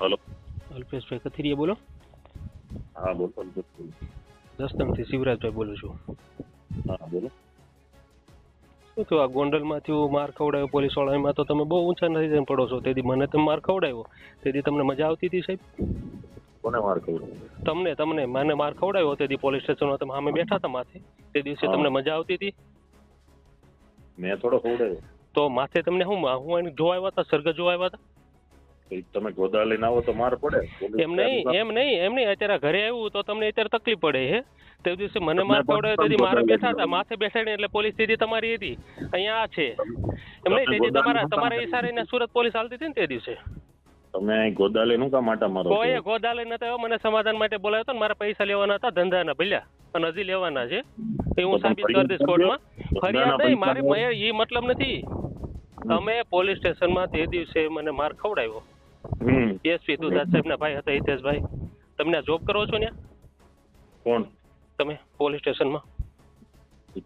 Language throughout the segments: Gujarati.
હલો. અલ્પેશભાઈ કથિરિયા બોલો. હા બોલો બોલો. જસદણથી શિવરાજભાઈ બોલું છું. હા બોલો. શું થયું આ ગોંડલમાંથી માર ખવડાવ્યો પોલીસ વાળામાં તો તમે બહુ ઊંચા નથી જઈને પડો છો. તેથી મને તમે માર ખવડાવ્યો તેથી તમને મજા આવતી હતી સાહેબ? કોને માર ખવડાવ્યો તમને તમને. મને માર ખવડાવ્યો તેથી પોલીસ સ્ટેશનમાં તમે સામે બેઠા હતા માથે. તે દિવસે તમને મજા આવતી હતી? મેં થોડો ખવડાવ્યો તો માથે તમને હું હું એને જોવા આવ્યા હતા? સર્ગ જોવા આવ્યા હતા? તમે ગોદા લઈને આવો તો માર પડે. એમ નહીં એમ નહીં એમ નહીં. અત્યારે ઘરે આવ્યું તો તમને અત્યારે તકલીફ પડે હે. તે દિવસે મને માર પડે તેથી મારે બેઠા હતા. માથે બેસાડી એટલે પોલીસ સીધી તમારી હતી. અહીંયા છે. એમ નહીં તેથી તમારા તમારા ઈશારે ને સુરત પોલીસ હાલતી હતી ને તે દિવસે. તમે અહીં ગોદા લઈને હું કામ માટા મારો કોઈ ગોદાલે નતો મને સમાધાન માટે બોલાવ્યો હતો ને મારા પૈસા લેવાના હતા ધંધાના ભલ્યા. અને હજી લેવાના છે. એ હું સાબિત કરી દઈશ કોર્ટમાં. ફરિયાદ નહીં મારી. એ મતલબ નથી. તમે પોલીસ સ્ટેશનમાં તે દિવસે મને માર ખવડાવ્યો. હમ. દુધાત સાહેબના ભાઈ હતા હિતેશભાઈ. તમને જોબ કરો છો ને કોણ? તમે પોલીસ સ્ટેશનમાં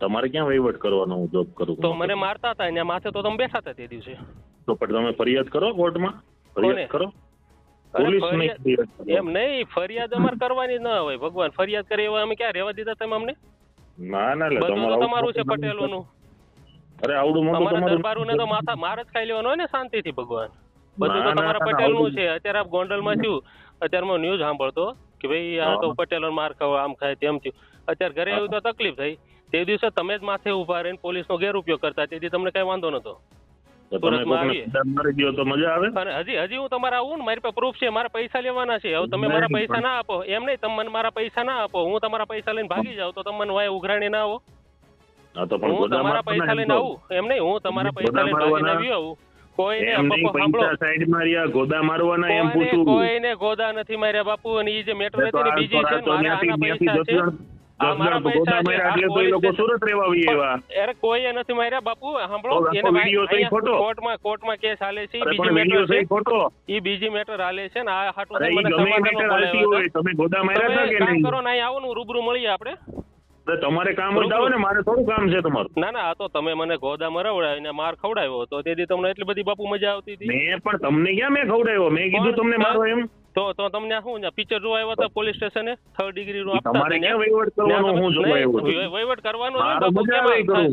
તમારે ક્યાં વહીવટ કરવાનો હું જોબ કરું? તો મને મારતા હતા એના માથે તો તમે બેઠા હતા તે દિવસે. તો પણ તમે ફરિયાદ કરો કોર્ટમાં? ફરિયાદ કરો. એમ નહીં ફરિયાદ અમારે કરવાની ન હોય. ભગવાન ફરિયાદ કરી એવા અમે ક્યાં રહેવા દીધા તમે અમને? ના ના બધું તમારું છે પટેલોનું. અરે આવડું મોટું તમારું દરબારું ને તો માથા માર જ ખાઈ લેવાનું હોય ને શાંતિથી ભગવાન. બધું તો તમારા પટેલનું છે. અત્યારે આપ ગોંડલમાં થયું. અત્યારે હું ન્યૂઝ સાંભળતો કે ભાઈ આ તો પટેલ માર ખાવ આમ ખાય તેમ થયું. અત્યારે ઘરે આવ્યું તો તકલીફ થઈ. તે દિવસે તમે જ માથે ઊભા રહીને પોલીસનો ગેરઉપયોગ કરતા. તેથી તમને કઈ વાંધો નતો હજી હજી હું તમારા આવું ને મારી પાસે પ્રૂફ છે મારા પૈસા લેવાના છે. હવે તમે મારા પૈસા ના આપો. એમ નહીં તમે મને મારા પૈસા ના આપો. હું તમારા પૈસા લઈને ભાગી જાઉં તો તમે મને વાય ઉઘરાણી ના આવો. હા તો પણ હું તમારા પૈસા લઈને આવું. એમ નહીં હું તમારા પૈસા લઈને ભાગીને. આવી આવું. કોઈને એમ બાપુ સાંભળો. સાઈડ માર્યા ગોદા મારવાના એમ પૂછું. કોઈને ગોદા નથી માર્યા બાપુ અને ઈ જે મેટર હતી ને બીજી છે મારા આના પૈસા છે. બીજી મેટર હાલે છે ને આ હાટું. તમે ગોદા માર્યા કરો ને આવો ને રૂબરૂ મળીએ આપણે. તો તમારે કામ હોય ને મારે થોડું કામ છે તમારું. ના ના આ તો તમે મને ગોદા મરાવડાવીને માર ખવડાવ્યો તો તેથી તમને એટલી બધી બાપુ મજા આવતી હતી. મેં પણ તમને ક્યાં મેં ખવડાવ્યો? મેં કીધું તમને મારો એમ. તો તો તમને શું પિક્ચર જોવા આવ્યા હતા પોલીસ સ્ટેશને થર્ડ ડિગ્રી નું આપતા તમારે ક્યાં વહીવટ કરવાનો હું જોવા આવ્યો વહીવટ કરવાનો બાપુ.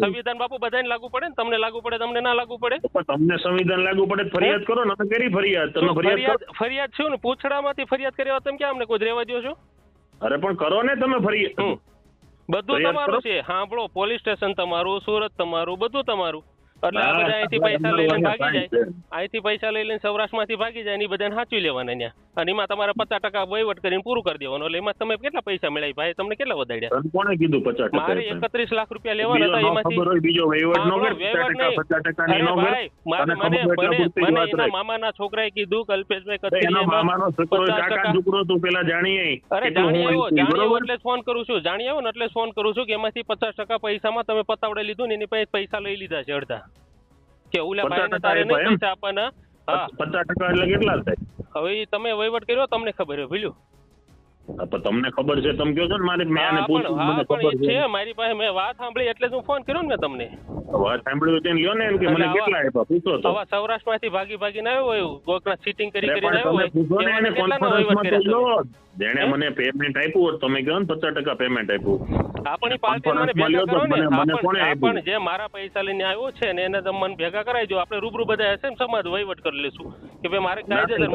સંવિધાન બાપુ બધાને લાગુ પડે ને તમને લાગુ પડે તમને ના લાગુ પડે? પણ તમને સંવિધાન લાગુ પડે ફરિયાદ કરો ને કરી ફરિયાદ. તમે ફરિયાદ ફરિયાદ છે ને? પૂછડામાંથી ફરિયાદ કર્યા તમે ક્યાં અમને કોઈ રેવા દો છો? અરે પણ કરો ને તમે ફરિયાદ. હમ. બધું તમારું છે. સાંભળો પોલીસ સ્ટેશન તમારું સુરત તમારું બધું તમારું. એટલે આ બધા અહીંથી પૈસા લઈને ભાગી જાય. અહીંથી પૈસા લઈ લઈને સૌરાષ્ટ્રમાંથી ભાગી જાય એ બધાને સાચવી લેવાના ત્યાં અને એમાં તમારે પચાસ ટકા વહીવટ કરીને પૂરું કરી દેવાનું. એટલે એમાં તમે કેટલા પૈસા મળ્યા ભાઈ? તમને કેટલા વધાર્યા? કોણે કીધું પચાસ મારે એકત્રીસ લાખ રૂપિયા લેવાના હતા એમાંથી. બીજો વહીવટ નો મને એના. મામાના છોકરાએ કીધું કલ્પેશભાઈ કથિરિયામાં મામાનો છોકરો કાકા છોકરો તું પેલા જાણીએ અરે કેટલું જાણી આવ્યો જાણી આવ્યો એટલે ફોન કરું છું જાણી આવ્યો ને એટલે ફોન કરું છું કે એમાંથી પચાસ ટકા પૈસામાં તમે પતાવડે લીધું ને એની પાસે પૈસા લઈ લીધા છે અડધા. કે ઓલા 50% ભાઈને તારે નહીં? પૈસા આપવાના? હા. પચાસ ટકા એટલે કેટલા થાય? હવે તમે વહીવટ કર્યો તમને ખબર હોય ભૂલ્યું. તમને ખબર છે તમે કહો છો ને મારે મેં આને પૂછ્યું મને ખબર છે. મારી પાસે મેં વાત સાંભળી એટલે જ હું ફોન કર્યો ને તમને. વાત સાંભળ્યું તો લ્યો ને એમ કે મને કેટલા આપ્યા પૂછો તો. આવા સૌરાષ્ટ્રમાંથી ભાગી ભાગીને આવ્યો હોય કોકના સીટિંગ કરી કરીને આવ્યો હોય પૂછો ને એને કોન્ફરન્સમાં તો લો જેણે મને પેમેન્ટ આપ્યું તમે કહો ને પચાસ ટકા પેમેન્ટ આપ્યું આપણી પાર્ટી મને ભેગા કરો ને આપણ- જે મારા પૈસા લઈને આવ્યો છે ને એને તમે મને ભેગા કરાવી દો આપણે રૂબરૂ બધા એસએમ સમાજ વહીવટ કરી લેશું કે ભાઈ મારે કાયદેસર ને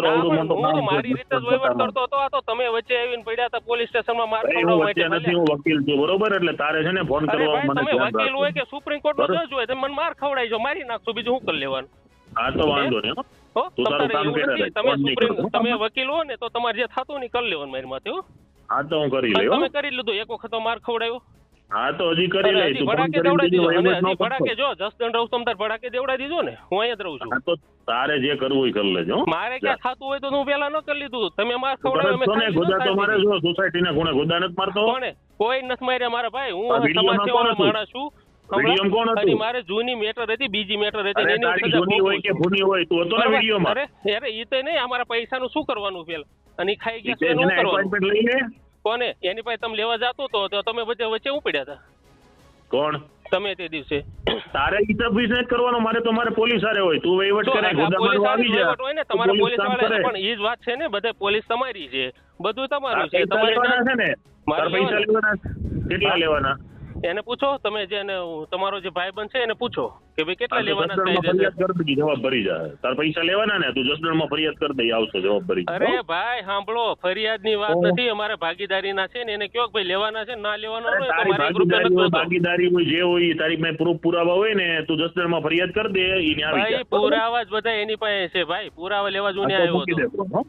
હા, હું મારી રીતે જ વહીવટ કરતો હતો આ તો તમે વચ્ચે આવીને પડ્યા હતા પોલીસ સ્ટેશનમાં માર ખાવા માટે નથી હું વકીલ છું બરોબર? એટલે તારે છે ને ફોન કરવા મને તમે વકીલ હોય કે સુપ્રીમ કોર્ટ નો જજ હોય તમે મને માર ખવડાવી જો મારી નાખશો બીજું શું કરી લેવાનું? હા તો વાંધો નહીં હો. હો. તમે સુપ્રીમ તમે વકીલ હો ને તો તમારે જે થતું નહીં કરી લેવાનું મારી માથે હો. હા તો હું કરી લઈ તમે કરી લીધું. એક વખત માર ખવડાવ્યો હા તો હજી કરી લઈ. તું ભડાકે દેવડાવી દીધો. અને હજી ભડાકે જો જસદણ રહું તમ તાર ભડાકે દેવડાવી દીધો ને હું અહીંયા જ રહું છું. તો તારે જે કરવું હોય કરી લેજો મારે ક્યાં થતું હોય તો હું પેલા ન કરી લીધું. તમે માર ખવડાવ્યો મેં ને ખાઈ લીધું ગોદા તો મારે જો સોસાયટી સોસાયટીના ખૂણે ગોદા નથી મારતો. કોણે? કોઈ નથી માર્યા મારા ભાઈ. હું સમાજ સેવાનો માણસ છું. વિડીયોમાં કોણ હતું? અને મારે જૂની મેટર હતી બીજી મેટર હતી એની જૂની હોય કે ભૂની હોય તું હતો ને? વિડીયોમાં? અરે અરે ઈ તો નહીં અમારા પૈસાનું શું કરવાનું પેલા? અને ખાઈ ગયા તે શું કરવાનું કોને? એની પાસે તમે લેવા જાતો તો તો તમે વચ્ચે વચ્ચે ઉપડ્યા હતા. કોણ? તમે તે દિવસે. તારે હિસાબ વિશે કરવાનો મારે તો મારે પોલીસ હારે હોય. તું વહીવટ કરે આ ગોદામ આવી જા. વહીવટ હોય ને તમારે પોલીસવાળા પણ એ જ વાત છે ને બધે પોલીસ તમારી છે. બધું તમારું છે. તમારે છે ને? મારે પૈસા લેવાના. કેટલા લેવાના? એને પૂછો તમે જે એને તમારો જે ભાઈ ભાઈબંધ છે એને પૂછો કે ભાઈ કેટલા લેવાના ફરિયાદ કરી જવાબ ભરી જાય. તાર પૈસા લેવાના ને તું જસદણમાં ફરિયાદ કરી દઈ આવશે જવાબ ભરી અરે ભાઈ સાંભળો ફરિયાદની વાત નથી અમારે ભાગીદારીના છે ને એને કયો કે ભાઈ લેવાના છે ના લેવાના હોય ભાગીદારી હોય. ભાગીદારી જે હોય તારી પાસે પ્રૂફ પુરાવા હોય ને તું જસદણમાં ફરિયાદ કરી દે ઈને આવી જાય. પુરાવા જ બધા એની પાસે છે ભાઈ પુરાવા લેવા જ હું આવ્યો હતો.